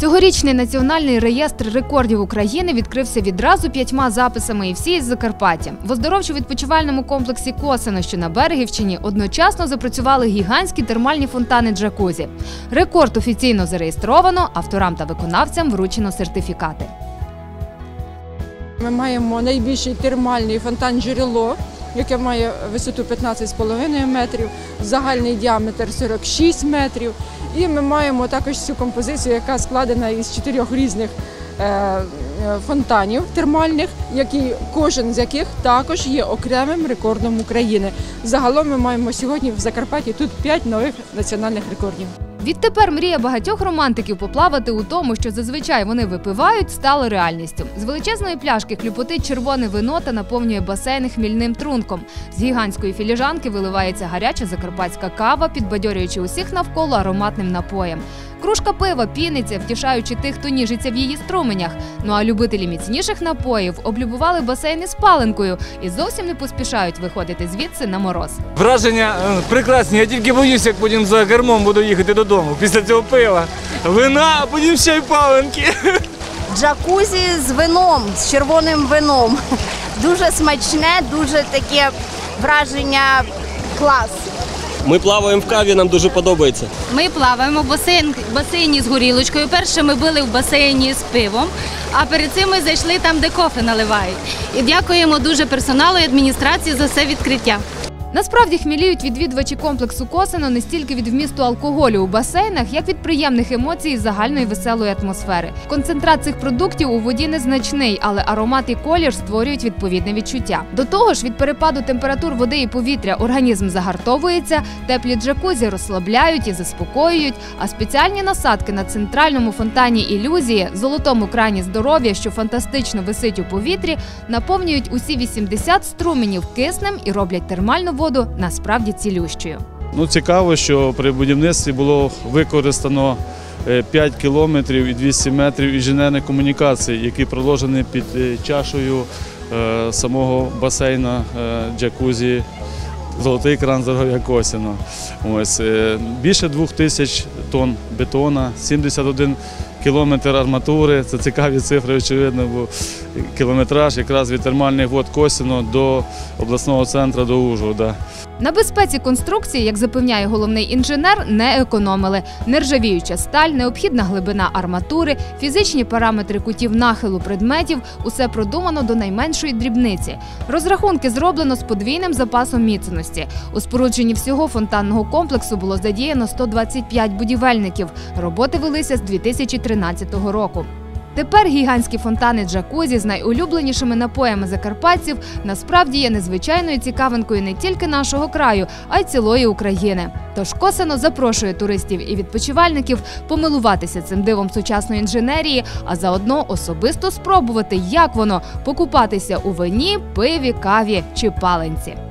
Цьогорічний національний реєстр рекордів України відкрився відразу п'ятьма записами і всі із Закарпаття. В оздоровчо-відпочивальному комплексі Косино, що на Берегівщині, одночасно запрацювали гігантські термальні фонтани джакузі. Рекорд офіційно зареєстровано, авторам та виконавцям вручено сертифікати. Ми маємо найбільший термальний фонтан джерело, яке має висоту 15,5 метрів, загальний діаметр 46 метрів. І ми маємо також цю композицію, яка складена із чотирьох різних е, фонтанів термальних, які кожен з яких також є окремим рекордом України. Загалом ми маємо сьогодні в Закарпатті тут п'ять нових національних рекордів. Відтепер мрія багатьох романтиків поплавати у тому, що зазвичай вони випивають, стала реальністю. З величезної пляшки хлюпотить червоне вино та наповнює басейни хмільним трунком. З гігантської філіжанки виливається гаряча закарпатська кава, підбадьорюючи усіх навколо ароматним напоєм. Кружка пива піниться, втішаючи тих, хто ніжиться в її струменях. Ну а любителі міцніших напоїв облюбували басейни з паленкою і зовсім не поспішають виходити звідси на мороз. Враження е, прекрасні. Я тільки боюсь, як потім за кермом буду їхати додому після цього пива. Вина, а потім ще й паленки. джакузі з вином, з червоним вином. Дуже смачне, дуже таке враження клас. Ми плаваємо в каві, нам дуже подобається. Ми плаваємо в басейн, басейні з горілочкою. Перше ми били в басейні з пивом, а перед цим ми зайшли там, де кофе наливають. І дякуємо дуже персоналу і адміністрації за це відкриття. Насправді хміліють відвідувачі комплексу Косино не стільки від вмісту алкоголю у басейнах, як від приємних емоцій і загальної веселої атмосфери. Концентрат цих продуктів у воді незначний, але аромат і колір створюють відповідне відчуття. До того ж, від перепаду температур води і повітря організм загартовується, теплі джакузі розслабляють і заспокоюють. А спеціальні насадки на центральному фонтані ілюзії, золотому крані здоров'я, що фантастично висить у повітрі, наповнюють усі 80 струменів киснем і роблять термальну воду насправді цілющою. Ну, цікаво, що при будівництві було використано е, 5 кілометрів і 200 метрів інженерних комунікацій, які проложені під е, чашею е, самого басейна е, джакузі Золотий кран здоров'я Косіно. Ось, е, більше двох тисяч тонн бетона, 71 кілометр арматури. Це цікаві цифри, очевидно, бо кілометраж якраз від термальних вод Косіно до обласного центру до Ужгорода. На безпеці конструкції, як запевняє головний інженер, не економили. Нержавіюча сталь, необхідна глибина арматури, фізичні параметри кутів нахилу предметів усе продумано до найменшої дрібниці. Розрахунки зроблено з подвійним запасом міцності. У спорудженні всього фонтанного комплексу було задіяно 125 будівельників. Роботи велися з 2013 року. Тепер гігантські фонтани джакузі з найулюбленішими напоями закарпатців насправді є незвичайною цікавинкою не тільки нашого краю, а й цілої України. Тож Косино запрошує туристів і відпочивальників помилуватися цим дивом сучасної інженерії, а заодно особисто спробувати, як воно покупатися у вині, пиві, каві чи паленці.